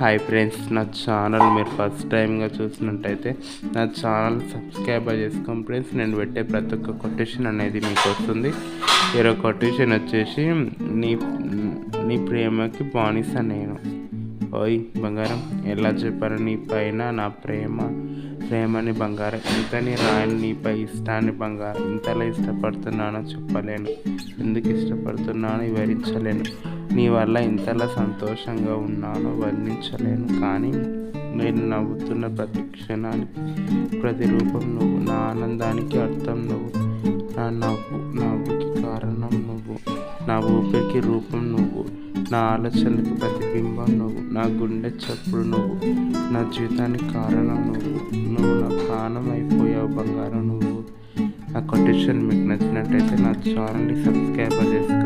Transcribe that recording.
Hi friends నా channel మీరు first టైంగా చూసినట్టయితే నా ఛానల్ సబ్స్క్రైబ్ చేసుకోండి ఫ్రెండ్స్ నేను పెట్టే ప్రతి ఒక్క కొటేషన్ అనేది మీకు వస్తుంది. ఈరోజు కొటేషన్ వచ్చేసి నీ నీ ప్రేమకి బానిస నేను. ఓయ్ బంగారం ఎలా చెప్పారు? నీ పైన నా ప్రేమ ప్రేమని బంగారం. ఇంతని రాయని నీపై ఇష్టాన్ని బంగారం. ఇంతలా ఇష్టపడుతున్నానో చెప్పలేను. ఎందుకు ఇష్టపడుతున్నానో వివరించలేను. నీ వల్ల ఇంతలా సంతోషంగా ఉన్నానో వర్ణించలేను. కానీ నేను నవ్వుతున్న ప్రతి క్షణానికి ప్రతి రూపం నువ్వు నా ఆనందానికి అర్థం నువ్వు నా నవ్వు నవ్వుకి కారణం నువ్వు నా ఊపిరికి రూపం నువ్వు నా ఆలోచనలకు ప్రతిబింబం నువ్వు నా గుండె చప్పుడు నువ్వు నా జీవితానికి కారణం నువ్వు నువ్వు నా ప్రాణం అయిపోయావు బంగారం నువ్వు. నా కొటేషన్ మీకు నచ్చినట్టయితే నా ఛానల్ని సబ్స్క్రైబ్ చేసుకో